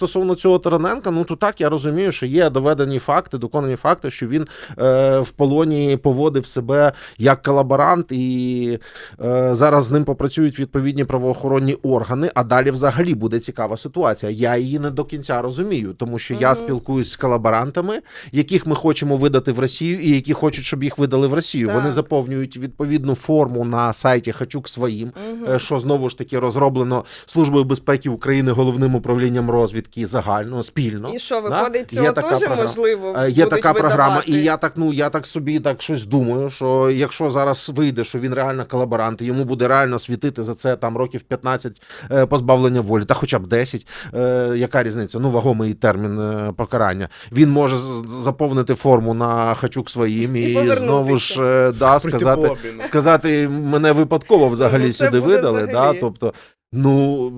стосовно цього Тараненка, ну то так я розумію, що є доведені факти, доконані факти, що він е, в полоні поводив себе як колаборант, і е, зараз з ним попрацюють відповідні правоохоронні органи. А далі взагалі буде цікава ситуація. Я її не до кінця розумію, тому що я спілкуюсь з колаборантами, яких ми хочемо видати в Росію, і які хочуть, щоб їх видали в Росію. Так. Вони заповнюють відповідну форму на сайті Хачук своїм. Е, що знову ж таки розроблено Службою безпеки України головним управлінням розвідки загально спільно. І що, Да? виходить, Є цього така теж програма. можливо? Е, Є будуть така програма, видавати? і я так ну я так собі так щось думаю. Що якщо зараз вийде, що він реально колаборант, і йому буде реально світити за це там років 15 е, позбавлення волі, та хоча б 10, е, яка різниця? Ну вагомий термін покарання. Він може з- заповнити форму на хачук своїм І і, знову ж да, сказати, сказати, мене випадково взагалі Ну, сюди видали. Да? Тобто, ну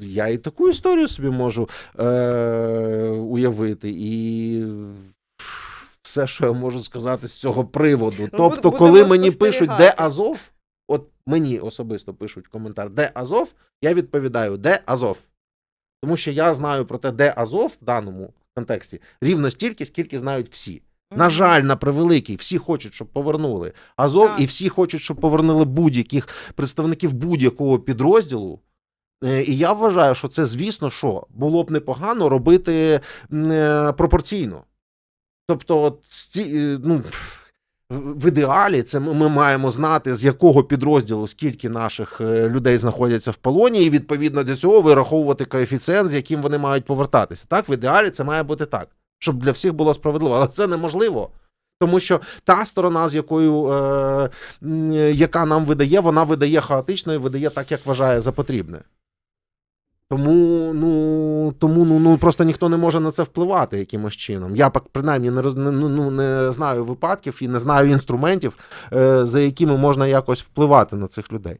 я і таку історію собі можу е, уявити. І все, що я можу сказати з цього приводу. тобто, будемо коли мені пишуть, де. Азов, от мені особисто пишуть коментар, де Азов, я відповідаю, де Азов. Тому що я знаю про те, де Азов в даному контексті рівно стільки, скільки знають всі. На жаль, на превеликий, всі хочуть, щоб повернули Азов, Так. і всі хочуть, щоб повернули будь-яких представників будь-якого підрозділу. Е, І я вважаю, що це, звісно, що було б непогано робити е, пропорційно. Тобто, от, е, ну, в ідеалі це ми, маємо знати, з якого підрозділу скільки наших людей знаходяться в полоні, і відповідно до цього вираховувати коефіцієнт, з яким вони мають повертатися. Так, в ідеалі це має бути так, щоб для всіх було справедливо. Але це неможливо. Тому що та сторона, з якою е, яка нам видає, вона видає хаотично і видає так, як вважає за потрібне. Тому, ну, тому ну, ну, просто ніхто не може на це впливати якимось чином. Я принаймні не, ну, ну, не знаю випадків і не знаю інструментів, е, за якими можна якось впливати на цих людей.